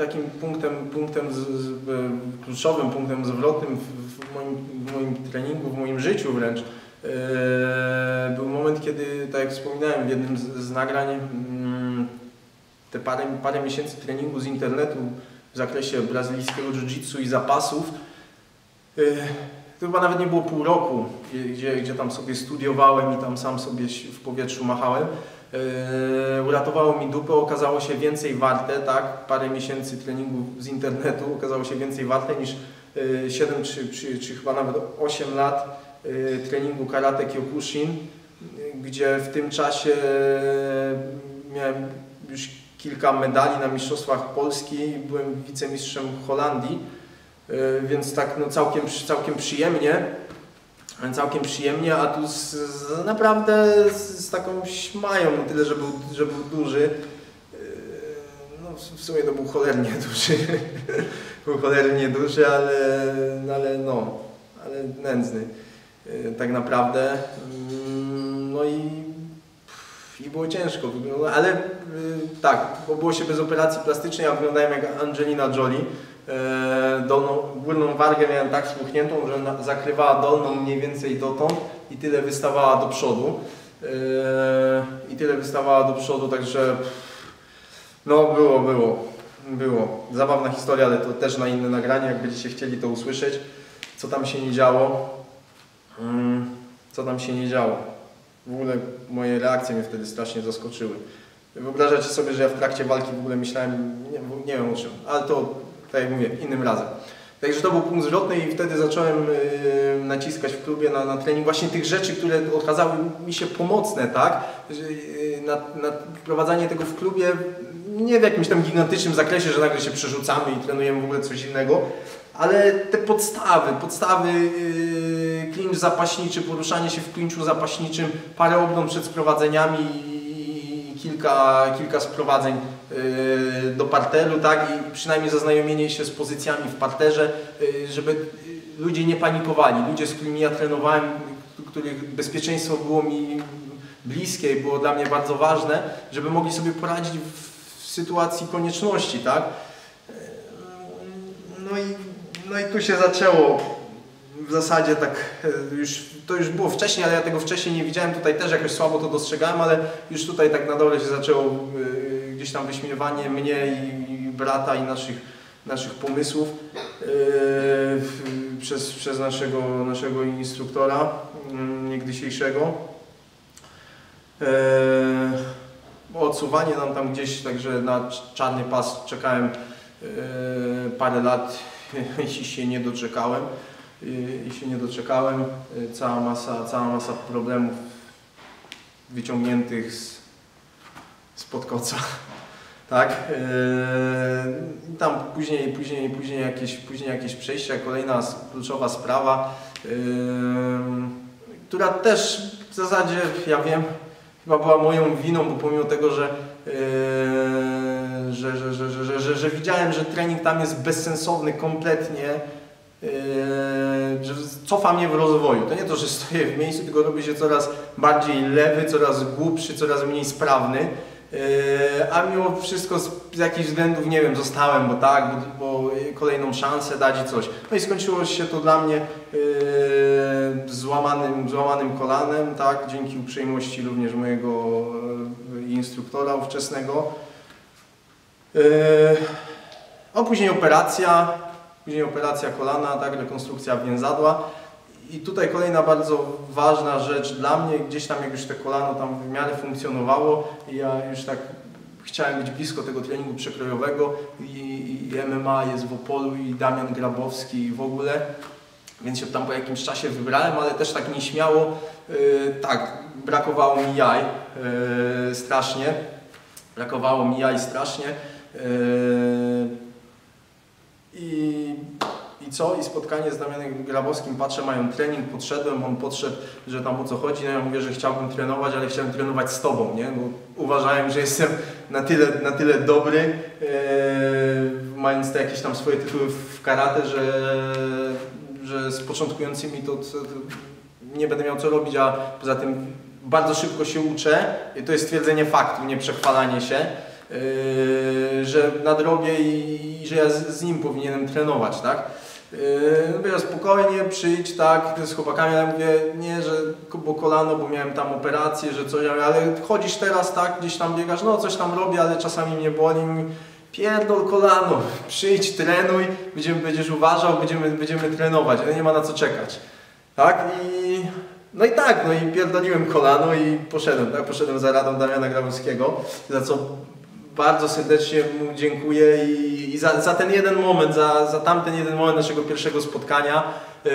takim punktem, punktem z, z, kluczowym, punktem zwrotnym w, w, moim, w moim treningu, w moim życiu wręcz e, był moment, kiedy, tak jak wspominałem w jednym z, z nagrań, mm, te parę, parę miesięcy treningu z internetu w zakresie brazylijskiego jiu-jitsu i zapasów, e, to chyba nawet nie było pół roku, gdzie, gdzie tam sobie studiowałem i tam sam sobie w powietrzu machałem. Yy, uratowało mi dupę, okazało się więcej warte, tak? Parę miesięcy treningu z internetu okazało się więcej warte niż 7 yy, czy, czy, czy chyba nawet 8 lat yy, treningu karate Kyokushin, gdzie w tym czasie miałem już kilka medali na Mistrzostwach Polski, byłem wicemistrzem Holandii, więc tak no całkiem, całkiem przyjemnie całkiem przyjemnie, a tu z, z naprawdę z, z, taką śmają, no tyle, że był, że był duży. Yy, no w sumie to był cholernie duży. był cholernie duży, ale, ale no, ale nędzny. Yy, tak naprawdę. Mm, no i, i było ciężko, ale yy, tak, było się bez operacji plastycznej, ja wyglądałem jak Angelina Jolie. E, dolną, górną wargę miałem tak spuchniętą, że zakrywała dolną mniej więcej dotąd i tyle wystawała do przodu. E, I tyle wystawała do przodu, także no było, było, było. Zabawna historia, ale to też na inne nagranie, jak będziecie chcieli to usłyszeć, co tam się nie działo. Mm, co tam się nie działo. W ogóle moje reakcje mnie wtedy strasznie zaskoczyły. Wyobrażacie sobie, że ja w trakcie walki w ogóle myślałem, nie, nie wiem o czym, ale to tak jak mówię, innym razem. Także to był punkt zwrotny i wtedy zacząłem yy, naciskać w klubie na, na trening właśnie tych rzeczy, które okazały mi się pomocne, tak? Yy, na, na wprowadzanie tego w klubie nie w jakimś tam gigantycznym zakresie, że nagle się przerzucamy i trenujemy w ogóle coś innego, ale te podstawy, podstawy yy, klincz zapaśniczy, poruszanie się w klinczu zapaśniczym, parę obron przed sprowadzeniami kilka, kilka sprowadzeń Y, do parteru, tak, i przynajmniej zaznajomienie się z pozycjami w parterze, y, żeby ludzie nie panikowali. Ludzie, z którymi ja trenowałem, których bezpieczeństwo było mi bliskie i było dla mnie bardzo ważne, żeby mogli sobie poradzić w sytuacji konieczności, tak. No i, no i tu się zaczęło w zasadzie tak już, to już było wcześniej, ale ja tego wcześniej nie widziałem, tutaj też jakoś słabo to dostrzegałem, ale już tutaj tak na dole się zaczęło gdzieś tam wyśmiewanie mnie i, brata i naszych, naszych pomysłów przez, przez naszego, naszego instruktora yy, niegdysiejszego. Odsuwanie nam tam gdzieś, także na czarny pas czekałem parę lat i się nie doczekałem. I się nie doczekałem. Cała masa, cała masa problemów wyciągniętych z, spod koca tak? Yy, tam później, później, później, jakieś, później jakieś przejścia, kolejna kluczowa sprawa, yy, która też w zasadzie, ja wiem, chyba była moją winą, bo pomimo tego, że, że, że, że, że, że, że, że widziałem, że trening tam jest bezsensowny kompletnie, że cofa mnie w rozwoju. To nie to, że stoję w miejscu, tylko robię się coraz bardziej lewy, coraz głupszy, coraz mniej sprawny. Yy, a mimo wszystko z, jakichś względów, nie wiem, zostałem, bo tak, bo, kolejną szansę dać i coś. No i skończyło się to dla mnie yy, złamanym, złamanym kolanem, tak, dzięki uprzejmości również mojego yy, instruktora ówczesnego. Yy, a później operacja, później operacja kolana, tak, rekonstrukcja więzadła. I tutaj kolejna bardzo ważna rzecz dla mnie, gdzieś tam jak już te kolano tam w miarę funkcjonowało ja już tak chciałem być blisko tego treningu przekrojowego i, i MMA jest w Opolu i Damian Grabowski i w ogóle, więc się tam po jakimś czasie wybrałem, ale też tak nieśmiało, yy, tak, brakowało mi jaj yy, strasznie, brakowało mi jaj strasznie. Yy, i co? I spotkanie z Damianem Grabowskim, patrzę, mają trening, podszedłem, on podszedł, że tam o co chodzi, no ja mówię, że chciałbym trenować, ale chciałem trenować z Tobą, nie? Bo uważałem, że jestem na tyle, na tyle dobry, e, mając te jakieś tam swoje tytuły w karate, że, że z początkującymi to, to, to nie będę miał co robić, a poza tym bardzo szybko się uczę i to jest stwierdzenie faktu, nie przechwalanie się. Yy, że nadrobię i, i że ja z, z nim powinienem trenować, tak? Yy, mówię, spokojnie, przyjdź, tak, z chłopakami, ja mówię, nie, że bo kolano, bo miałem tam operację, że coś, ale chodzisz teraz, tak, gdzieś tam biegasz, no coś tam robię, ale czasami mnie boli, pierdol kolano, przyjdź, trenuj, będziemy, będziesz uważał, będziemy, będziemy trenować, ale nie ma na co czekać, tak, i no i tak, no i pierdoliłem kolano i poszedłem, tak, poszedłem za radą Damiana Grabowskiego, za co bardzo serdecznie mu dziękuję i, i za, za, ten jeden moment, za, za tamten jeden moment naszego pierwszego spotkania. Yy,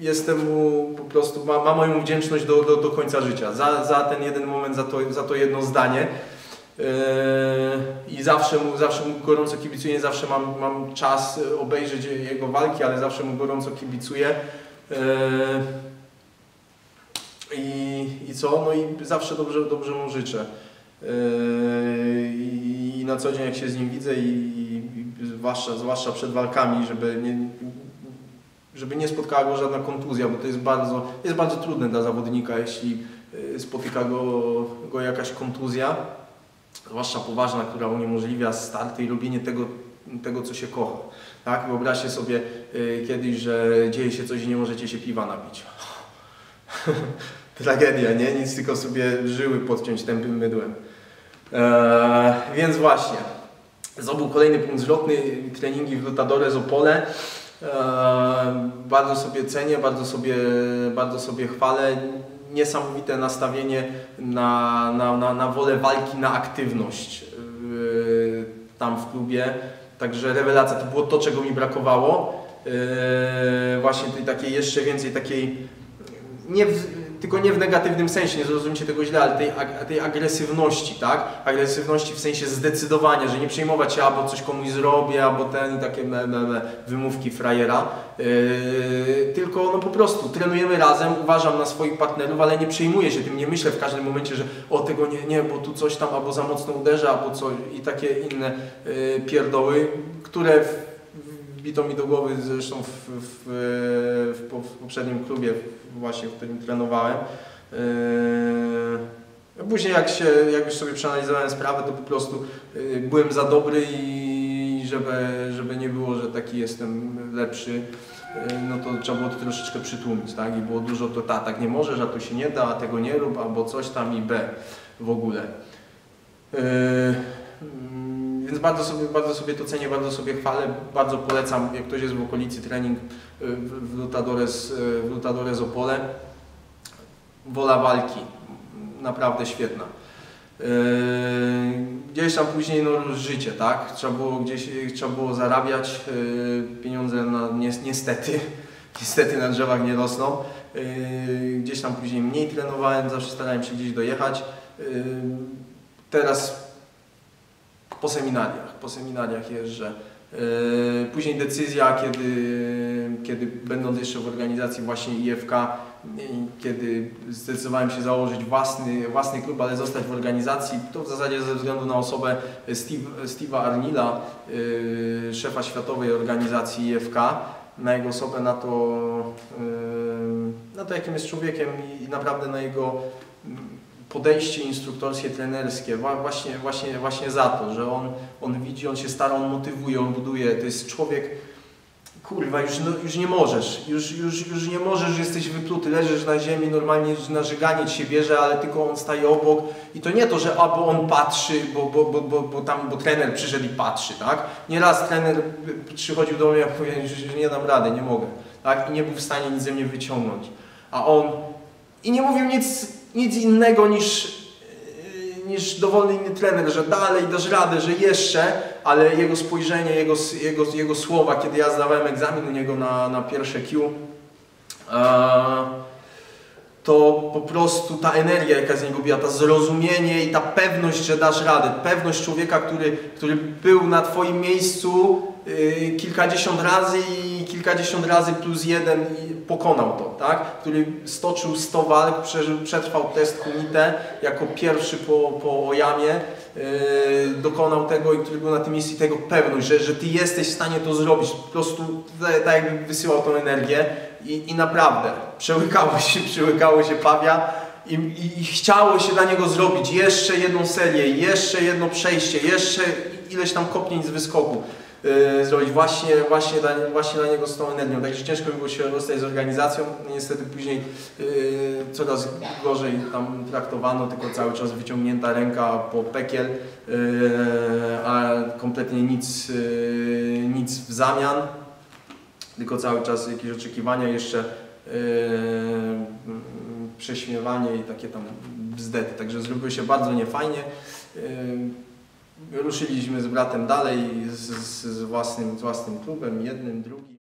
jestem mu po prostu, ma, ma moją wdzięczność do, do, do końca życia. Za, za ten jeden moment, za to, za to jedno zdanie. Yy, I zawsze mu, zawsze mu gorąco kibicuję, zawsze mam, mam czas obejrzeć jego walki, ale zawsze mu gorąco kibicuję. Yy, i, I co? No i zawsze dobrze, dobrze mu życzę. Yy, I na co dzień jak się z nim widzę i, zwłaszcza, zwłaszcza przed walkami, żeby nie, żeby nie spotkała go żadna kontuzja, bo to jest bardzo, jest bardzo trudne dla zawodnika, jeśli yy, spotyka go, go jakaś kontuzja, zwłaszcza poważna, która uniemożliwia starty i robienie tego, tego co się kocha. Tak? Wyobraźcie sobie yy, kiedyś, że dzieje się coś i nie możecie się piwa napić. Tragedia, nie? Nic tylko sobie żyły podciąć tępym mydłem. Eee, więc właśnie, zdobył kolejny punkt zwrotny, treningi w Lutadore Opole. Eee, bardzo sobie cenię, bardzo sobie, bardzo sobie chwalę. Niesamowite nastawienie na, na, na, na wolę walki, na aktywność yy, tam w klubie. Także rewelacja, to było to, czego mi brakowało. Yy, właśnie tej takiej jeszcze więcej takiej nie tylko nie w negatywnym sensie, nie zrozumcie tego źle, ale tej, tej agresywności, tak? Agresywności w sensie zdecydowania, że nie przejmować się, albo coś komuś zrobię, albo ten i takie me, me, me, wymówki frajera. Yy, tylko no po prostu trenujemy razem, uważam na swoich partnerów, ale nie przejmuję się tym, nie myślę w każdym momencie, że o tego nie, nie, bo tu coś tam albo za mocno uderza, albo coś i takie inne yy, pierdoły, które wbito mi do głowy zresztą w, w, w, w poprzednim klubie właśnie, w którym trenowałem. Yy, później jak, się, jak już sobie przeanalizowałem sprawę, to po prostu yy, byłem za dobry i żeby, żeby nie było, że taki jestem lepszy, yy, no to trzeba było to troszeczkę przytłumić, tak? I było dużo to ta, tak nie możesz, a tu się nie da, a tego nie rób, albo coś tam i B w ogóle. Więc bardzo sobie, bardzo sobie to cenię, bardzo sobie chwalę, bardzo polecam, jak ktoś jest w okolicy trening w Lutadores, w Lutadores Opole. Wola walki, naprawdę świetna. Gdzieś tam później no, życie, tak? Trzeba było gdzieś trzeba było zarabiać, pieniądze na, niestety, niestety na drzewach nie rosną. Gdzieś tam później mniej trenowałem, zawsze starałem się gdzieś dojechać. Teraz po seminariach, po seminariach jeżdżę. Yy, później decyzja, kiedy, kiedy będąc jeszcze w organizacji właśnie IFK, kiedy zdecydowałem się założyć własny, własny klub, ale zostać w organizacji, to w zasadzie ze względu na osobę Steve, Steve'a Arnila, yy, szefa światowej organizacji IFK, na jego osobę, na to, na to jakim jest człowiekiem i naprawdę na jego podejście instruktorskie, trenerskie, właśnie, właśnie, właśnie za to, że on, on widzi, on się stara, on motywuje, on buduje. To jest człowiek, kurwa, już, no, już nie możesz, już, już, już nie możesz, jesteś wypluty, leżysz na ziemi, normalnie na ci się bierze, ale tylko on staje obok i to nie to, że albo on patrzy, bo, bo, bo, bo, bo tam, bo trener przyszedł i patrzy, tak? Nieraz trener przychodził do mnie, ja powiedział, że nie dam rady, nie mogę, tak? I nie był w stanie nic ze mnie wyciągnąć, a on i nie mówił nic nic innego niż, e, niż dowolny inny trener, że dalej dasz radę, że jeszcze, ale jego spojrzenie, jego, jego, jego słowa, kiedy ja zdawałem egzamin u niego na, na pierwsze Q, to po prostu ta energia, jaka z niego była, ta zrozumienie i ta pewność, że dasz radę, pewność człowieka, który, który był na Twoim miejscu yy, kilkadziesiąt razy i kilkadziesiąt razy plus jeden pokonał to, tak? Który stoczył 100 walk, przetrwał test Kumite jako pierwszy po, po Ojamie, yy, dokonał tego i który był na tym miejscu i tego pewność, że, że Ty jesteś w stanie to zrobić, po prostu tak jakby wysyłał tą energię i, i naprawdę przełykało się, przełykało się Pawia i, i, i chciało się dla niego zrobić jeszcze jedną serię, jeszcze jedno przejście, jeszcze ileś tam kopnięć z wyskoku zrobić właśnie, właśnie, dla, właśnie dla niego z tą energią. Także ciężko mi było się rozstać z organizacją. Niestety później yy, coraz gorzej tam traktowano, tylko cały czas wyciągnięta ręka po pekiel, yy, a kompletnie nic, yy, nic w zamian tylko cały czas jakieś oczekiwania, jeszcze yy, prześmiewanie i takie tam bzdety. Także zrobiło się bardzo niefajnie. Ruszyliśmy z bratem dalej z, z, własnym, z własnym klubem, jednym, drugim.